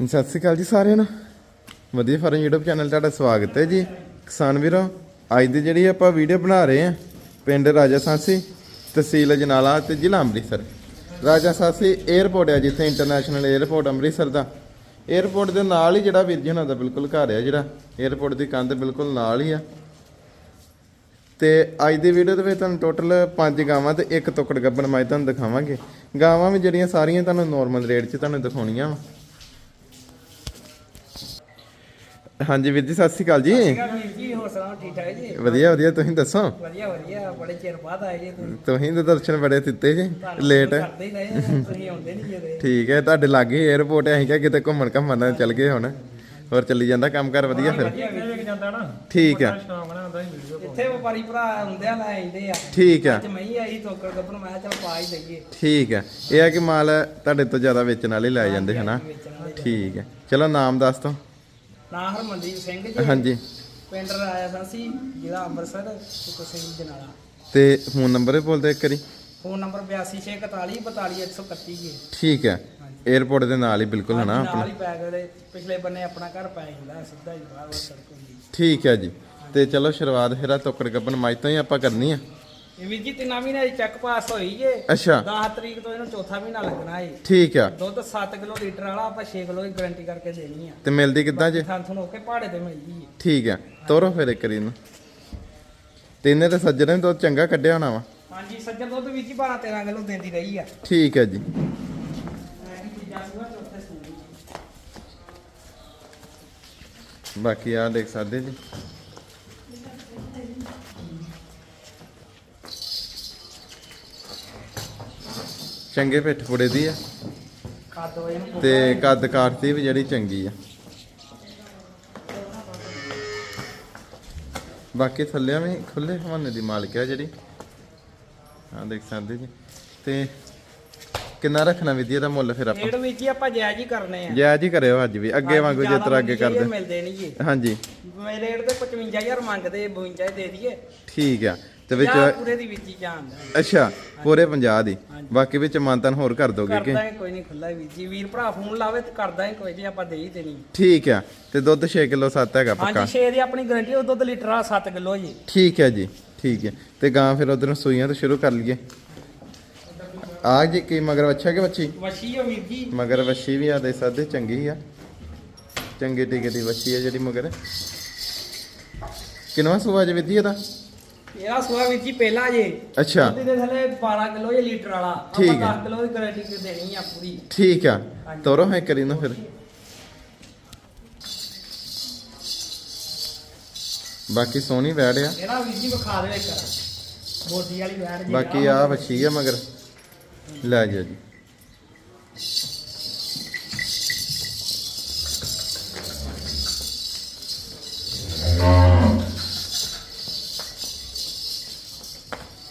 ਸਤਿ ਸ੍ਰੀ ਅਕਾਲ ਜੀ ਸਾਰਿਆਂ ਨੂੰ। ਵਧੀਆ ਫਾਰਮ YouTube ਚੈਨਲ ਤੁਹਾਡਾ ਸਵਾਗਤ ਹੈ ਜੀ। ਕਿਸਾਨ ਵੀਰੋ, ਅੱਜ ਦੀ ਜਿਹੜੀ ਆਪਾਂ ਵੀਡੀਓ ਬਣਾ ਰਹੇ ਹਾਂ, ਪਿੰਡ ਰਾਜਾ ਸਾਂਸੀ, ਤਹਿਸੀਲ ਜਨਾਲਾ ਤੇ ਜ਼ਿਲ੍ਹਾ ਅੰਮ੍ਰਿਤਸਰ। ਰਾਜਾ ਸਾਂਸੀ 에ਅਰਪੋਰਟ ਆ ਜਿੱਥੇ ਇੰਟਰਨੈਸ਼ਨਲ 에ਅਰਪੋਰਟ ਅੰਮ੍ਰਿਤਸਰ ਦਾ। 에ਅਰਪੋਰਟ ਦੇ ਨਾਲ ਹੀ ਜਿਹੜਾ ਵੀਰ ਜੀ ਉਹਨਾਂ ਦਾ ਬਿਲਕੁਲ ਘਰ ਆ ਜਿਹੜਾ 에ਅਰਪੋਰਟ ਦੀ ਕੰਧ ਬਿਲਕੁਲ ਨਾਲ ਹੀ ਆ। ਤੇ ਅੱਜ ਦੀ ਵੀਡੀਓ ਦੇ ਵਿੱਚ ਤੁਹਾਨੂੰ ਟੋਟਲ 5 ਗਾਵਾਂ ਤੇ ਇੱਕ ਟੁਕੜ ਗੱਬਣ ਮੈਂ ਤੁਹਾਨੂੰ ਦਿਖਾਵਾਂਗੇ। ਗਾਵਾਂ ਵੀ ਜਿਹੜੀਆਂ ਸਾਰੀਆਂ ਤੁਹਾਨੂੰ ਨੋਰਮਲ ਰੇਟ 'ਚ ਤੁਹਾਨੂੰ ਦਿਖਾਉਣੀਆਂ ਵਾ। ਹਾਂਜੀ ਵੀਰ ਜੀ ਸਤਿ ਸ਼੍ਰੀ ਅਕਾਲ ਜੀ। ਵੀਰ ਜੀ ਹੋਰ ਸੁਣਾਓ ਠੀਕ ਠਾਕ ਜੀ? ਵਧੀਆ ਵਧੀਆ ਤੁਸੀਂ ਦੱਸੋ? ਵਧੀਆ ਵਧੀਆ ਬੜੇ ਚਿਰ ਬਾਅਦ ਆਏ ਜੀ ਤੁਸੀਂ। ਤੁਸੀਂ ਤਾਂ ਦਰਸ਼ਨ ਬੜੇ ਦਿੱਤੇ ਜੀ ਲੇਟ ਕਰਦੇ ਹੀ ਰਹੇ ਆ, ਤੁਸੀਂ ਆਉਂਦੇ ਨਹੀਂ ਜਿਹੜੇ ਠੀਕ ਹੈ ਤੁਹਾਡੇ ਲਾਗੇ 에ਅਰਪੋਰਟ ਹੈ ਅਸੀਂ ਕਿਹਾ ਕਿਤੇ ਘੁੰਮਣ ਘੰਮਣ ਚੱਲ ਗਏ ਹੁਣ। ਹੋਰ ਚੱਲੀ ਜਾਂਦਾ ਕੰਮ ਕਰ ਵਧੀਆ ਫਿਰ? ਠੀਕ ਹੈ। ਇੱਥੇ ਵਪਾਰੀ ਭਰਾ ਹੁੰਦੇ ਆ ਲੈ ਆਉਂਦੇ ਆ। ਠੀਕ ਹੈ। ਅੱਜ ਮੈਂ ਹੀ ਆਈ ਤੋਕੜ ਗੱਪਨ ਮੈਂ ਚੱਲ ਪਾ ਹੀ ਦਈਏ। ਠੀਕ ਹੈ ਇਹ ਹੈ ਕਿ ਮਾਲ ਤੁਹਾਡੇ ਤੋਂ ਜ਼ਿਆਦਾ ਵੇਚਣ ਵਾਲੇ ਲੈ ਜਾਂਦੇ ਹਨਾ? ਠੀਕ ਹੈ। ਚਲੋ ਨਾਮ ਦੱਸ ਦੋ ਨਾ ਹਰਮਨਦੀਪ ਸਿੰਘ ਜੀ। ਹਾਂਜੀ। ਪਿੰਡ ਰਾਇਆ ਸਾਂਸੀ ਜ਼ਿਲ੍ਹਾ ਅੰਮ੍ਰਿਤਸਰ ਤਹਿਸੀਲ ਜਨਾਲਾ। ਤੇ ਫੋਨ ਨੰਬਰ ਵੀ ਬੋਲ ਦਿਓ ਇੱਕ ਵਾਰੀ। ਫੋਨ ਨੰਬਰ 8261 42131 ਜੀ। ਠੀਕ ਹੈ। 에ਅਰਪੋਰਟ ਦੇ ਨਾਲ ਹੀ ਬਿਲਕੁਲ ਹਨਾ ਨਾਲ ਆਪਣਾ। ਹੀ ਪੈ ਗਏ ਪਿਛਲੇ ਬੰਨੇ ਆਪਣਾ ਘਰ ਪੈ ਜਾਂਦਾ ਸਿੱਧਾ ਹੀ ਬਾਹਰ ਸੜਕ ਹੁੰਦੀ। ਠੀਕ ਹੈ ਜੀ। ਤੇ ਚਲੋ ਸ਼ੁਰੂਆਤ ਫਿਰ ਆ ਗੱਬਨ ਮਾਈ ਤੋਂ ਹੀ ਆਪਾਂ ਕਰਨੀ ਆ। ਵੀਰ ਜੀ ਤਿੰਨਾਂ ਮਹੀਨੇ ਦੀ ਚੈੱਕ ਪਾਸ ਹੋਈ ਜੇ। ਅੱਛਾ। 10 ਤਰੀਕ ਤੋਂ ਇਹਨੂੰ ਚੌਥਾ ਮਹੀਨਾ ਲੱਗਣਾ ਏ। ਠੀਕ ਆ। ਦੁੱਧ 7 ਕਿਲੋ ਲੀਟਰ ਵਾਲਾ ਆਪਾਂ 6 ਕਿਲੋ ਦੀ ਗਾਰੰਟੀ ਕਰਕੇ ਦੇਣੀ ਆ। ਤੇ ਮਿਲਦੀ ਕਿੱਦਾਂ ਜੇ? ਥਾਂ ਤੁਹਾਨੂੰ ਹੋ ਕੇ ਪਹਾੜੇ ਤੇ ਮਿਲਦੀ ਏ। ਠੀਕ ਆ। ਤੋਰੋ ਫਿਰ ਇੱਕ ਵਾਰੀ ਨੂੰ ਤੇ ਤੇ ਸੱਜਣੇ ਦੁੱਧ ਚੰਗਾ ਕੱਢਿਆ ਹੋਣਾ ਵਾ। ਹਾਂਜੀ ਸੱਜਣ ਦੁੱਧ ਵੀਰ ਜੀ 12 13 ਕਿਲੋ ਦਿੰਦੀ ਰਹੀ ਆ। ਠੀਕ ਹੈ ਜੀ। ਬਾਕੀ ਆ ਦੇਖ ਸਕਦੇ ਜੀ। ਚੰਗੇ ਪਿੱਠ ਪੁੜੇ ਦੀ ਆ। ਤੇ ਕੱਦ ਕਾਠ ਦੀ ਵੀ ਜਿਹੜੀ ਚੰਗੀ ਆ। ਬਾਕੀ ਥੱਲਿਆਂ ਵੀ ਖੁੱਲੇ ਹਵਾਨੇ ਦੀ ਮਾਲਕ ਆ ਜਿਹੜੀ। ਆ ਦੇਖ ਸਕਦੇ ਜੀ। ਤੇ ਕਿੰਨਾ ਰੱਖਣਾ ਵਿਧੀ ਦਾ ਮੁੱਲ ਫਿਰ ਆਪਾਂ। ਰੇਟ ਜੀ ਆਪਾਂ ਜਾਇਜ਼ ਹੀ ਕਰਨੇ ਆ। ਜਾਇਜ਼ ਹੀ ਕਰਿਓ ਅੱਜ ਵੀ। ਅੱਗੇ ਵਾਂਗੂ ਜਿਸ ਤਰ੍ਹਾਂ ਅੱਗੇ ਕਰਦੇ। ਮਿਲਦੇ ਨਹੀਂ ਜੀ। ਹਾਂਜੀ। ਮੇਰੇ ਰੇਟ ਤੇ 55000 ਮੰਗਦੇ 52 ਦੇ ਦਈਏ। ਠੀਕ ਆ। ਤੇ ਵਿੱਚ ਜਾਂ ਪੂਰੇ ਦੀ ਵਿੱਚ ਹੀ ਜਾਣ ਅੱਛਾ ਪੂਰੇ 50 ਦੀ। ਬਾਕੀ ਵਿੱਚ ਮਾਨਤਨ ਹੋਰ ਕਰ ਦੋਗੇ ਕਿ? ਕਰਦਾ ਹੀ ਕੋਈ ਨਹੀਂ ਖੁੱਲਾ ਵੀਰ ਜੀ। ਵੀਰ ਭਰਾ ਫੋਨ ਲਾਵੇ ਤੇ ਕਰਦਾ ਹੀ ਕੋਈ ਨਹੀਂ ਆਪਾਂ ਦੇ ਹੀ ਦੇਣੀ। ਠੀਕ ਆ ਤੇ ਦੁੱਧ 6 ਕਿਲੋ 7 ਹੈਗਾ ਪੱਕਾ? ਹਾਂਜੀ 6 ਦੀ ਆਪਣੀ ਗਾਰੰਟੀ ਉਹ ਦੁੱਧ ਲੀਟਰ ਆ 7 ਕਿਲੋ ਜੀ। ਠੀਕ ਹੈ ਜੀ ਠੀਕ ਹੈ ਤੇ ਗਾਂ ਫਿਰ ਉਧਰੋਂ ਸੂਈਆਂ ਤੋਂ ਸ਼ੁਰੂ ਕਰ ਲਈਏ। ਆ ਜੀ ਕੀ ਮਗਰ ਵੱਛਾ ਕਿ ਵੱਛੀ? ਵਸ਼ੀ ਆ ਵੀਰ ਜੀ। ਮਗਰ ਵੱਛੀ ਵੀ ਆ ਦੇ ਸਾਦੇ ਚੰਗੀ ਆ। ਚੰਗੇ ਟਿਕੇ ਦੀ ਵੱਛੀ ਆ ਜਿਹੜੀ ਮਗਰ। ਕਿਨਵਾ ਸੂਆ ਜੇ ਵਿਧੀ ਇਹਦਾ? ਇਹਦਾ ਸੋਆ ਵੀਰ ਜੀ ਪਹਿਲਾ ਜੇ। ਅੱਛਾ। ਦੁੱਧ ਦੇ ਥੱਲੇ 12 ਕਿਲੋ ਜੇ ਲੀਟਰ ਵਾਲਾ। ਆਪਾਂ ਠੀਕ ਹੈ। 10 ਕਿਲੋ ਦੀ ਗਾਰੰਟੀ ਦੇਣੀ ਆ ਪੂਰੀ। ਠੀਕ ਆ। ਤੋਰੋ ਹੈ ਕਰੀ ਨਾ ਫਿਰ। ਬਾਕੀ ਸੋਹਣੀ ਵੈੜ ਆ। ਇਹਦਾ ਵੀਰ ਜੀ ਵਿਖਾ ਦਿਓ ਇੱਕ। ਬੋਟੀ ਵਾਲੀ ਵੈੜ ਜੀ ਬਾਕੀ ਆ ਵੱਛੀ ਆ ਮਗਰ। ਲੈ ਜਾ ਜੀ।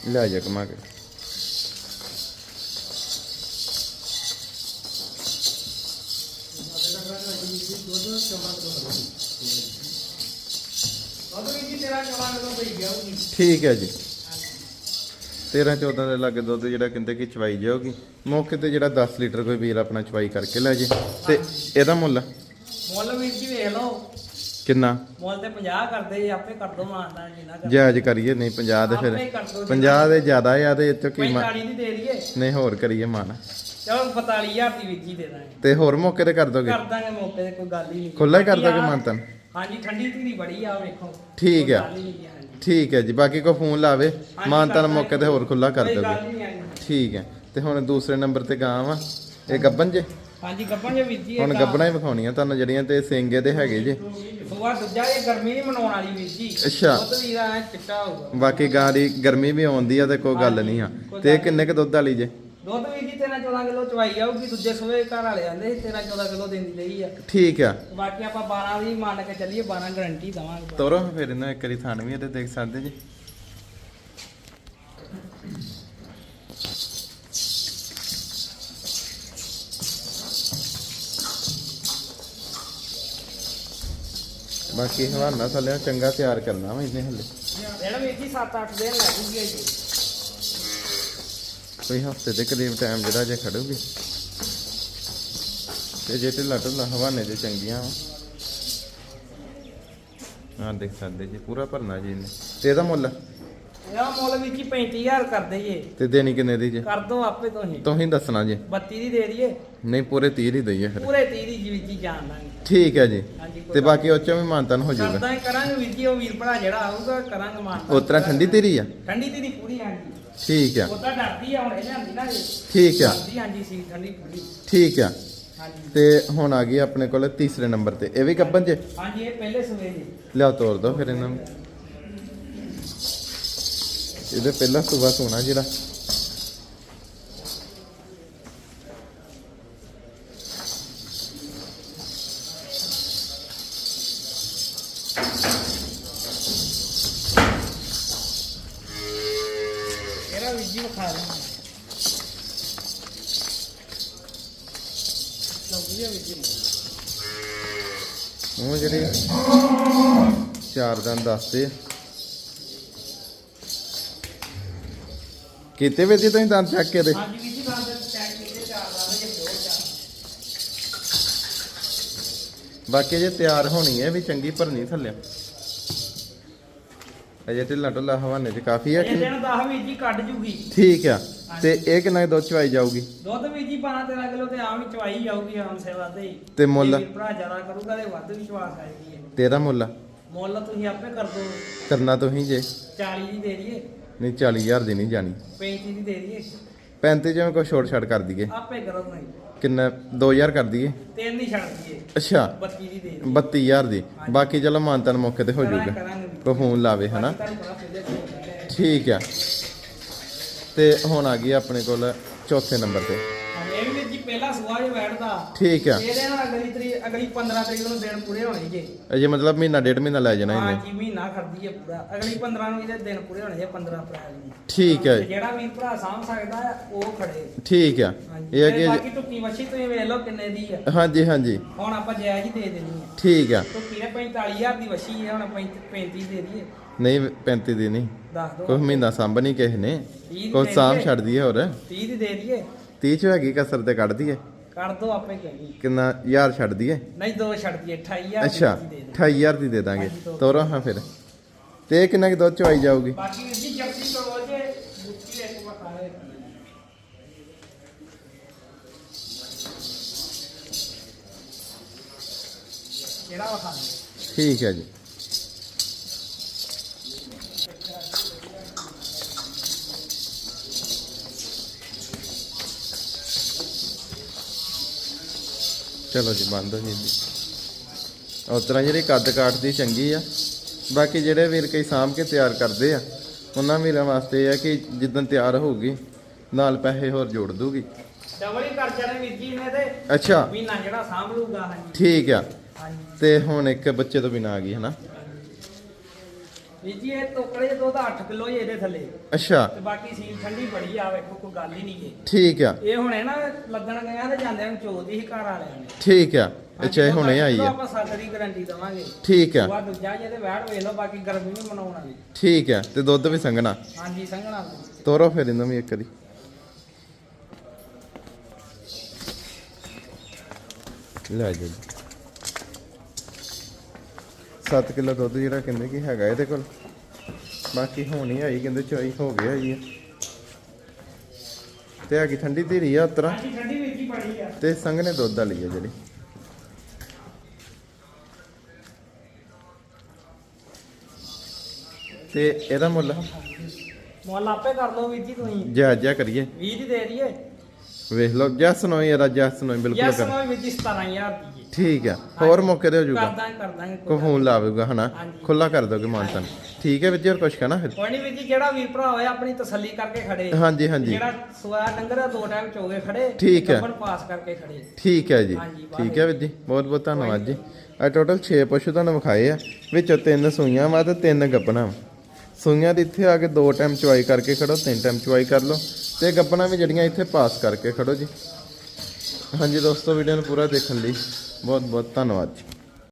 ਲੈ ਜਾ ਕਮਾ ਕੇ। ਠੀਕ ਹੈ ਜੀ। 13 14 ਦੇ ਲੱਗੇ ਦੁੱਧ ਜਿਹੜਾ ਕਹਿੰਦੇ ਕਿ ਚਵਾਈ ਜਾਊਗੀ। ਮੌਕੇ ਤੇ ਜਿਹੜਾ 10 ਲੀਟਰ ਕੋਈ ਵੀਰ ਆਪਣਾ ਚਵਾਈ ਕਰਕੇ ਲੈ ਜੇ। ਤੇ ਇਹਦਾ ਮੁੱਲ? ਕਿੰਨਾ? ਮੁੱਲ ਤੇ 50 ਕਰਦੇ ਜੀ ਆਪੇ ਕਰ ਦੋ ਮਾਨਦਾ ਜਿੰਨਾ ਕਰ ਜਾਇਜ਼ ਕਰੀਏ ਨਹੀਂ 50 ਦੇ ਆਪੇ ਫਿਰ ਕਰ ਦੋ 50 ਦੇ ਜ਼ਿਆਦਾ ਆ ਤੇ ਚੋਂ ਕੀ ਮਾ 45 ਦੀ ਦੇ ਦਈਏ। ਨਹੀਂ ਹੋਰ ਕਰੀਏ ਮਾਨ। ਚਲੋ 45000 ਦੀ ਵੀਰ ਜੀ ਦੇ ਦਾਂਗੇ। ਤੇ ਹੋਰ ਮੌਕੇ ਤੇ ਕਰ ਦੋਗੇ? ਕਰ ਦਾਂਗੇ ਮੌਕੇ ਤੇ ਕੋਈ ਗੱਲ ਹੀ ਨਹੀਂ। ਖੁੱਲਾ ਹੀ ਕਰ ਦੋਗੇ ਮਾਨਤਨ? ਹਾਂਜੀ ਠੰਡੀ ਧੀਰੀ ਬੜੀ ਆ ਵੇਖੋ। ਠੀਕ ਕੋਈ ਆ। ਗੱਲ ਹੀ ਨਹੀਂ ਆ, ਹਾਂਜੀ। ਠੀਕ ਹੈ ਜੀ ਬਾਕੀ ਕੋ ਫੋਨ ਲਾਵੇ ਹਾਂਜੀ, ਮਾਨਤਨ ਕਰ ਮੌਕੇ ਤੇ ਹੋਰ ਖੁੱਲਾ ਕਰ ਕੋਈ ਗੱਲ ਦੋਗੇ। ਹੀ ਨਹੀਂ ਆਈ। ਠੀਕ ਹੈ ਤੇ ਹੁਣ ਦੂਸਰੇ ਨੰਬਰ ਤੇ ਗਾਂ ਵਾ ਇਹ ਗੱਬਨ ਜੇ? ਹਾਂਜੀ ਗੱਪਾਂ ਜੇ ਵੀਰ ਜੀ ਹੁਣ ਗੱਬਣਾ ਹੀ ਵਿਖਾਉਣੀਆਂ ਤੁਹਾਨੂੰ ਜਿਹੜੀਆਂ ਤੇ ਸਿੰਗੇ ਦੇ ਹੈਗੇ ਜੇ। ਸੁਆ ਦੂਜਾ ਇਹ ਗਰਮੀ ਨਹੀਂ ਮਨਾਉਣ ਵਾਲੀ ਵੀਰ ਜੀ। ਅੱਛਾ। ਦੁੱਧ ਵੀਰ ਐ ਚਿੱਟਾ ਹੋਊਗਾ। ਬਾਕੀ ਗਾਂ ਦੀ ਗਰਮੀ ਵੀ ਆਉਂਦੀ ਆ ਤੇ ਕੋਈ ਗੱਲ ਨਹੀਂ ਆ। ਤੇ ਇਹ ਕਿੰਨੇ ਕ ਦੁੱਧ ਵਾਲੀ ਜੇ? ਦੁੱਧ ਵੀਰ ਜੀ 13 14 ਕਿਲੋ ਚਵਾਈ ਆਊਗੀ ਦੂਜੇ ਸੂਏ ਘਰ ਵਾਲੇ ਆਂਦੇ 13 14 ਕਿਲੋ ਦੇਣੀ ਲਈ ਆ। ਠੀਕ ਆ। ਬਾਕੀ ਆਪਾਂ 12 ਦੀ ਮੰਨ ਕੇ ਚੱਲੀਏ 12 ਗਾਰੰਟੀ ਦਵਾਂਗੇ। ਤੋਰੋ ਫਿਰ ਇਹਨਾਂ ਇੱਕ ਵਾਰੀ ਥਣ ਵੀ ਇਹਦੇ ਦੇਖ ਸਕਦੇ ਜੀ। ਬਾਕੀ ਹਵਾਨਾ ਥੱਲੇ ਚੰਗਾ ਤਿਆਰ ਕਰਨਾ ਵਾ ਇਹਨੇ ਹੱਲੇ। ਜਿਹੜਾ ਵੀਰ ਜੀ 7-8 ਦਿਨ ਲੱਗੂਗੀ ਜੀ। ਕੋਈ ਹਫ਼ਤੇ ਦੇ ਕਰੀਬ ਟਾਈਮ ਜਿਹੜਾ ਜੇ ਖੜੂਗੀ। ਤੇ ਜੇ ਢਿੱਲਾ ਢਿੱਲਾ ਹਵਾਨੇ ਤੇ ਚੰਗੀਆਂ ਵਾ। ਆ ਦੇਖ ਸਕਦੇ ਜੀ ਪੂਰਾ ਭਰਨਾ ਜੀ ਇਹਨੇ। ਤੇ ਇਹਦਾ ਮੁੱਲ? ਇਹਦਾ ਮੁੱਲ ਵੀਰ ਜੀ 35000 ਕਰਦੇ ਜੇ ਤੇ ਦੇਣੀ ਕਿੰਨੇ ਦੀ ਜੀ? ਕਰ ਦੋ ਆਪੇ ਤੁਸੀਂ। ਤੁਸੀਂ ਦੱਸਣਾ ਜੀ। 32 ਦੀ ਦੇ ਦਈਏ। ਨਹੀਂ ਪੂਰੇ 30 ਹੀ ਦਈਏ ਫਿਰ। ਪੂਰੇ 30 ਦੀ ਜੀ ਜੀ ਜਾਣ ਲਾਂਗੇ। ਠੀਕ ਹੈ ਜੀ। ਹਾਂਜੀ ਤੇ ਬਾਕੀ ਉਹ ਚੋਂ ਵੀ ਮਾਨਤਨ ਹੋ ਜਾਊਗਾ। ਕਰਦਾ ਹੀ ਕਰਾਂਗੇ ਵੀਰ ਜੀ ਉਹ ਵੀਰ ਭਰਾ ਜਿਹੜਾ ਆਊਗਾ ਕਰਾਂਗੇ ਮਾਨ ਉਤਰਾ ਠੰਡੀ ਤੇਰੀ ਆ? ਠੰਡੀ ਦੀ ਪੂਰੀ ਹਾਂਜੀ ਠੀਕ ਆ। ਉਹਦਾ ਡਰਦੀ ਆ ਹੁਣ ਇਹ ਲਿਆਂਦੀ ਨਾ ਇਹ। ਠੀਕ ਆ। ਡਰਦੀ ਹਾਂਜੀ ਸੀ ਠੰਡੀ ਪੂਰੀ। ਠੀਕ ਆ। ਹਾਂਜੀ। ਤੇ ਹੁਣ ਆ ਗਈ ਆਪਣੇ ਕੋਲ ਤੀਸਰੇ ਨੰਬਰ ਤੇ। ਇਹ ਵੀ ਗੱਬਨ ਜੇ? ਹਾਂਜੀ ਇਹ ਪਹਿਲੇ ਸਵੇਰ ਜੀ। ਲਿਆਓ ਤੋਰ ਦੋ ਫਿਰ ਇਹਨਾਂ ਨੂੰ। ਇਹਦੇ ਪਹਿਲਾ ਸੁਬਾ ਸੋਣਾ ਜਿਹੜਾ। ਉਹ ਜਿਹੜੇ ਚਾਰ ਦੰਦ ਦੱਸਦੇ ਆ। ਕਿਤੇ ਵੀ ਜੀ ਤੁਸੀਂ ਦੰਦ ਚੱਕ ਕੇ ਦੇ ਹਾਂਜੀ ਵੀਰ ਜੀ ਬਾਅਦ ਵਿੱਚ ਚੈੱਕ ਕੀਤੇ ਚਾਰ ਦਾ ਜੇ ਦੋ ਚਾਰ ਬਾਕੀ ਜੇ ਤਿਆਰ ਹੋਣੀ ਹੈ ਵੀ ਚੰਗੀ ਭਰਨੀ ਥੱਲੇ। ਅਜੇ ਢਿੱਲਾ ਢੁੱਲਾ ਹਵਾਨੇ ਚ ਕਾਫੀ ਹੈ ਇਹ ਕਿ ਦਿਨ 10 ਵੀਰ ਜੀ ਕੱਢ ਜੂਗੀ। ਠੀਕ ਆ ਤੇ ਇਹ ਕਿੰਨਾ ਕੁ ਦੁੱਧ ਚਵਾਈ ਜਾਊਗੀ? ਦੁੱਧ ਵੀਰ ਜੀ 12 13 ਕਿਲੋ ਤੇ ਆਮ ਹੀ ਚਵਾਈ ਜਾਊਗੀ ਆਮ ਸੇਵਾ ਤੇ ਹੀ। ਤੇ ਮੁੱਲ? ਜੇ ਵੀਰ ਭਰਾ ਜ਼ਿਆਦਾ ਕਰੂਗਾ ਤੇ ਵੱਧ ਵਿਸ਼ਵਾਸ ਆਏਗੀ ਇਹ। ਤੇਰਾ ਮੁੱਲ ਆ? ਮੁੱਲ ਤੁਸੀਂ ਆਪੇ ਕਰ ਦੋ ਕਰਨਾ ਤੁਸੀਂ ਜੇ। 40 ਦੀ ਦੇ ਦਈਏ। ਨਹੀਂ 40000 ਦੀ ਨਹੀਂ ਜਾਣੀ। 35 ਦੀ ਦੇ ਦਈਏ। 35 ਜਿਵੇਂ ਕੋਈ ਛੋਟ ਛਾੜ ਕਰ ਦਈਏ। ਆਪੇ ਕਰੋ ਨਹੀਂ ਕਿੰਨਾ? 2000 ਕਰ ਦਈਏ? ਤਿੰਨ ਹੀ ਛੱਡ ਦਈਏ। ਅੱਛਾ। 32 ਦੀ ਦੇ ਦਈਏ। 32000 ਦੀ। ਬਾਕੀ ਚਲੋ ਮਾਨਤਨ ਮੌਕੇ ਤੇ ਹੋ ਜਾਊਗਾ। ਕੋ ਫੋਨ ਲਾਵੇ ਹਨਾ। ਠੀਕ ਆ। ਤੇ ਹੁਣ ਆ ਗਈ ਆਪਣੇ ਕੋਲ ਚੌਥੇ ਨੰਬਰ ਤੇ। ਪਹਿਲਾ ਸੁਆਹ ਜੇ ਬੈਠਦਾ। ਠੀਕ ਆ। ਇਹਦੇ ਨਾਲ ਅਗਲੀ ਤਰੀਕ ਅਗਲੀ 15 ਤਰੀਕ ਨੂੰ ਦਿਨ ਪੂਰੇ ਹੋਣੇ ਜੇ। ਅਜੇ ਮਤਲਬ ਮਹੀਨਾ ਡੇਢ ਮਹੀਨਾ ਲੈ ਜਾਣਾ ਹਾਂ ਇਹਨੇ। ਜੀ ਮਹੀਨਾ ਖੜਦੀ ਹੈ ਪੂਰਾ। ਅਗਲੀ 15 ਨੂੰ ਇਹਦੇ ਦਿਨ ਪੂਰੇ ਹੋਣੇ ਜੇ 15 ਅਪ੍ਰੈਲ ਨੂੰ। ਠੀਕ ਹੈ ਜਿਹੜਾ ਵੀਰ ਭਰਾ ਸਾਂਭ ਸਕਦਾ ਹੈ, ਉਹ ਖੜੇ। ਠੀਕ ਆ। ਹਾਂਜੀ ਇਹ ਹੈ ਤੇ ਕਿ ਬਾਕੀ ਟੁੱਕੀ ਮੱਛੀ ਤੁਸੀਂ ਵੇਖ ਲਓ ਕਿੰਨੇ ਦੀ ਆ। ਹਾਂਜੀ ਹਾਂਜੀ। ਹੁਣ ਆਪਾਂ ਜਾਇਜ਼ ਹੀ ਦੇ ਦੇਣੀ ਹੈ ਠੀਕ ਆ। ਟੁੱਕੀ ਨੇ 45000 ਦੀ ਵਛੀ ਹੈ ਹੁਣ ਆਪਾਂ 35 ਦੇ ਦਈਏ। ਨਹੀਂ 35 ਦੀ ਨਹੀਂ। ਦੱਸ ਦੋ ਕੋਈ ਮਹੀਨਾ ਸੰਭ ਨਹੀਂ ਕਿਸੇ ਨੇ। ਦੇ ਸਾਂਭ। ਛੱਡ ਦਈਏ ਹੋਰ। 30 ਦੀ ਦੇ ਦਈਏ। 30 ਚ ਹੈਗੀ ਕਸਰ ਤੇ ਕੱਢ ਦਈਏ ਕਰ ਦੋ ਆਪੇ ਕਹੀ ਕਿੰਨਾ? ਯਾਰ ਛੱਡ ਦਈਏ ਨਹੀਂ ਦੋ ਛੱਡ ਦਈਏ 28000 ਅੱਛਾ ਦੀ ਦੇ ਦੇ 28000 ਦੀ ਦੇ ਦਾਂਗੇ। ਤੋਰੋ ਹਾਂ ਫਿਰ। ਤੇ ਕਿੰਨਾ ਕਿ ਦੁੱਧ ਚ ਆਈ ਜਾਊਗੀ? ਬਾਕੀ ਵੀਰ ਜੀ ਜੇ ਇੱਕ ਕਿਹੜਾ ਠੀਕ ਹੈ ਜੀ। ਚਲੋ ਜੀ ਬੰਦ ਹੋ ਜੀ ਉਸ ਤਰ੍ਹਾਂ ਜਿਹੜੀ ਕੱਦ ਕਾਟ ਦੀ ਚੰਗੀ ਆ ਬਾਕੀ ਜਿਹੜੇ ਵੀਰ ਕਈ ਸਾਂਭ ਕੇ ਤਿਆਰ ਕਰਦੇ ਆ ਉਹਨਾਂ ਵੀਰਾਂ ਵਾਸਤੇ ਆ ਕਿ ਜਿੱਦਣ ਤਿਆਰ ਹੋਊਗੀ ਨਾਲ ਪੈਸੇ ਹੋਰ ਜੋੜ ਦੂਗੀ ਡਬਲ ਹੀ ਜਾਣੇ ਵੀਰ ਜੀ ਇਹਨੇ ਤੇ। ਅੱਛਾ। ਮਹੀਨਾ ਜਿਹੜਾ ਸਾਂਭ ਲੂਗਾ ਹਾਂਜੀ। ਠੀਕ ਆ। ਤੇ ਹੁਣ ਇੱਕ ਬੱਚੇ ਤੋਂ ਬਿਨਾਂ ਆ ਗਈ ਹਨਾ? ਵੀਰ ਜੀ ਇਹ ਟੋਕਰੇ ਚ ਦੁੱਧ 8 ਕਿਲੋ ਹੀ ਇਹਦੇ ਥੱਲੇ। ਅੱਛਾ। ਤੇ ਬਾਕੀ ਸੀਲ ਠੰਡੀ ਬੜੀ ਆ ਵੇਖੋ ਕੋਈ ਗੱਲ ਹੀ ਨਹੀਂ ਗੇ ਠੀਕ ਆ। ਇਹ ਹੁਣੇ ਨਾ ਲੱਗਣ ਗਿਆ ਤੇ ਜਾਂਦੇ ਨੂੰ ਚੋਦੀ ਹੀ ਘਰ ਵਾਲਿਆਂ ਨੇ। ਠੀਕ ਆ। ਅੱਛਾ ਇਹ ਹੁਣੇ ਆਈ ਆ। ਆਪਾਂ ਸੱਤ ਦੀ ਗਾਰੰਟੀ ਦਵਾਂਗੇ। ਠੀਕ ਆ। ਉਹ ਦੂਜਾ ਜਿਹਦੇ ਵੈੜ ਵੇਖ ਲਓ ਬਾਕੀ ਗਰਮੀ ਨਹੀਂ ਮਨਾਉਣਾ ਜੀ ਠੀਕ ਆ। ਤੇ ਦੁੱਧ ਵੀ ਸੰਘਣਾ। ਹਾਂਜੀ ਸੰਘਣਾ ਤੋਰੋ ਫਿਰ ਇਹਨੂੰ ਵੀ ਇੱਕ ਵਾਰੀ। ਲੈ ਜੀ। 7 ਕਿਲੋ ਦੁੱਧ ਜਿਹੜਾ ਕਹਿੰਦੇ ਕਿ ਹੈਗਾ ਇਹਦੇ ਕੋਲ। ਬਾਕੀ ਹੋਣੀ ਆਈ ਕਹਿੰਦੇ ਚੋਈ ਹੋ ਗਿਆ ਜੀ ਤੇ ਹੈਗੀ ਠੰਡੀ ਧੀਰੀ ਆ ਉਤਰਾ। ਠੰਡੀ ਜੀ ਆ। ਤੇ ਸੰਘਣੇ ਦੁੱਧ ਵਾਲੀ ਆ ਜਿਹੜੀ। ਤੇ ਇਹਦਾ ਮੁੱਲ? ਮੁੱਲ ਆਪੇ ਕਰ ਲਓ ਵੀਰ ਜੀ ਤੁਸੀਂ। ਜਾਇਜ਼ਾ ਕਰੀਏ। 20 ਦੀ ਦੇ ਦਈਏ। ਵੇਖ ਲਓ ਜੈਸ ਨੋ ਯਾਰ ਜੈਸ ਨੋ ਬਿਲਕੁਲ ਯੈਸ ਕਰ ਨੋ ਵੀਰ ਜੀ 17000 ਦੀ ਠੀਕ ਆ ਹੋਰ ਮੌਕੇ ਤੇ ਹੋ ਜਾਊਗਾ। ਕਰਦਾਂ ਕਰਦਾਂਗੇ ਕੋ ਫੋਨ ਲਾਵੇਗਾ ਹਨਾ? ਹਾਂਜੀ। ਖੁੱਲਾ ਕਰ ਦੋਗੇ ਮਾਨਤਨ ਠੀਕ ਹੈ ਵਿੱਚੇ ਹੋਰ ਕੁਛ ਕਹਿਣਾ ਫਿਰ? ਕੋਈ ਨਹੀਂ ਵੀਰ ਜੀ ਜਿਹੜਾ ਵੀਰ ਭਰਾ ਹੋਇਆ ਆਪਣੀ ਤਸੱਲੀ ਕਰਕੇ ਖੜੇ। ਹਾਂਜੀ ਹਾਂਜੀ। ਜਿਹੜਾ ਸਵਾ ਡੰਗਰ ਆ ਦੋ ਟਾਈਮ ਚੋਗੇ ਖੜੇ। ਠੀਕ ਹੈ। ਗੱਭਣ ਪਾਸ ਕਰਕੇ ਖੜੇ। ਠੀਕ ਹੈ ਜੀ। ਹਾਂਜੀ, ਠੀਕ ਹੈ ਵੀਰ ਜੀ ਬਹੁਤ ਬਹੁਤ ਧੰਨਵਾਦ ਜੀ। ਆ ਟੋਟਲ 6 ਪਸ਼ੂ ਤੁਹਾਨੂੰ ਵਿਖਾਏ ਆ। ਵਿੱਚੋਂ ਤਿੰਨ ਸੂਈਆਂ ਵਾ ਤੇ ਤਿੰਨ ਗੱਪਣਾ ਸੂਈਆਂ ਦੇ ਇੱਥੇ ਆ ਕੇ ਦੋ ਟਾਈਮ ਚੁਆਈ ਕਰਕੇ ਖੜੋ ਤਿੰਨ ਟਾਈਮ ਚੁਆਈ ਕਰ ਲਓ। ਤੇ ਗੱਪਣਾ ਵੀ ਜਿਹੜੀਆਂ ਇੱਥੇ ਪਾਸ ਕਰਕੇ ਖੜੋ ਜੀ। ਹਾਂਜੀ ਦੋਸਤੋ ਵੀਡੀਓ ਨੂੰ ਪੂਰਾ ਦੇਖਣ ਲਈ ਬਹੁਤ ਬਹੁਤ ਧੰਨਵਾਦ ਜੀ।